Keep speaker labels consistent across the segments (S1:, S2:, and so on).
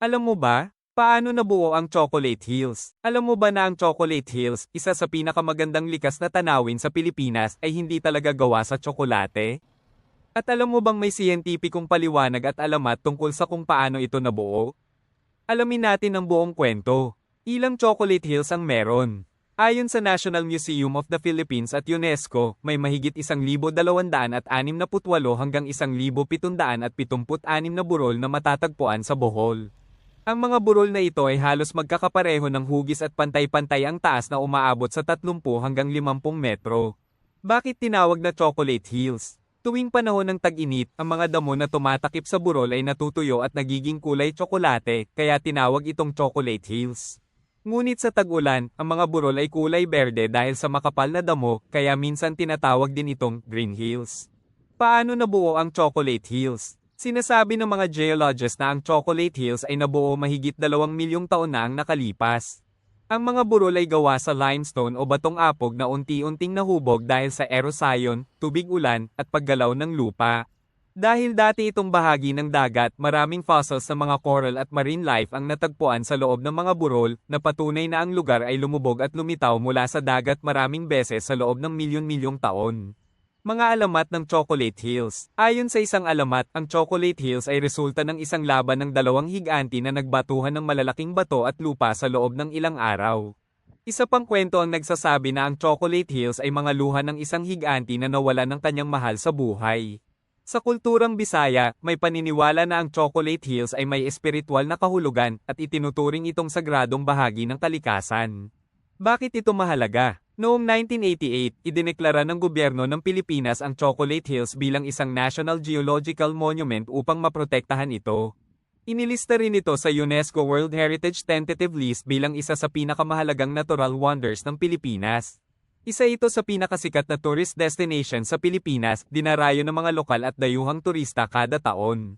S1: Alam mo ba, paano nabuo ang Chocolate Hills? Alam mo ba na ang Chocolate Hills, isa sa pinakamagandang likas na tanawin sa Pilipinas ay hindi talaga gawa sa tsokolate? At alam mo bang may siyentipikong paliwanag at alamat tungkol sa kung paano ito nabuo? Alamin natin ang buong kwento. Ilang Chocolate Hills ang meron. Ayon sa National Museum of the Philippines at UNESCO, may mahigit 1,268 hanggang 1,776 na burol na matatagpuan sa Bohol. Ang mga burol na ito ay halos magkakapareho ng hugis at pantay-pantay ang taas na umaabot sa 30 hanggang 50 metro. Bakit tinawag na Chocolate Hills? Tuwing panahon ng tag-init, ang mga damo na tumatakip sa burol ay natutuyo at nagiging kulay tsokolate, kaya tinawag itong Chocolate Hills. Ngunit sa tag-ulan, ang mga burol ay kulay berde dahil sa makapal na damo, kaya minsan tinatawag din itong Green Hills. Paano nabuo ang Chocolate Hills? Sinasabi ng mga geologists na ang Chocolate Hills ay nabuo mahigit dalawang milyong taon na ang nakalipas. Ang mga burol ay gawa sa limestone o batong apog na unti-unting nahubog dahil sa erosion, tubig ulan, at paggalaw ng lupa. Dahil dati itong bahagi ng dagat, maraming fossils sa mga coral at marine life ang natagpuan sa loob ng mga burol, na patunay na ang lugar ay lumubog at lumitaw mula sa dagat maraming beses sa loob ng milyon-milyong taon. Mga alamat ng Chocolate Hills Ayon sa isang alamat, ang Chocolate Hills ay resulta ng isang laban ng dalawang higanti na nagbatuhan ng malalaking bato at lupa sa loob ng ilang araw. Isa pang kwento ang nagsasabi na ang Chocolate Hills ay mga luha ng isang higanti na nawala ng kanyang mahal sa buhay. Sa kulturang Bisaya, may paniniwala na ang Chocolate Hills ay may espiritual na kahulugan at itinuturing itong sagradong bahagi ng kalikasan. Bakit ito mahalaga? Noong 1988, idineklara ng gobyerno ng Pilipinas ang Chocolate Hills bilang isang National Geological Monument upang maprotektahan ito. Inilista rin ito sa UNESCO World Heritage Tentative List bilang isa sa pinakamahalagang natural wonders ng Pilipinas. Isa ito sa pinakasikat na tourist destination sa Pilipinas, dinarayo ng mga lokal at dayuhang turista kada taon.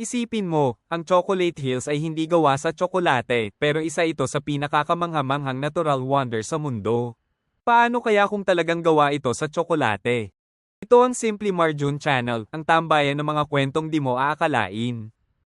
S1: Isipin mo, ang Chocolate Hills ay hindi gawa sa tsokolate, pero isa ito sa pinakakamanghamanghang natural wonder sa mundo. Paano kaya kung talagang gawa ito sa tsokolate? Ito ang Simply Marjun Channel, ang tambayan ng mga kwentong di mo aakalain.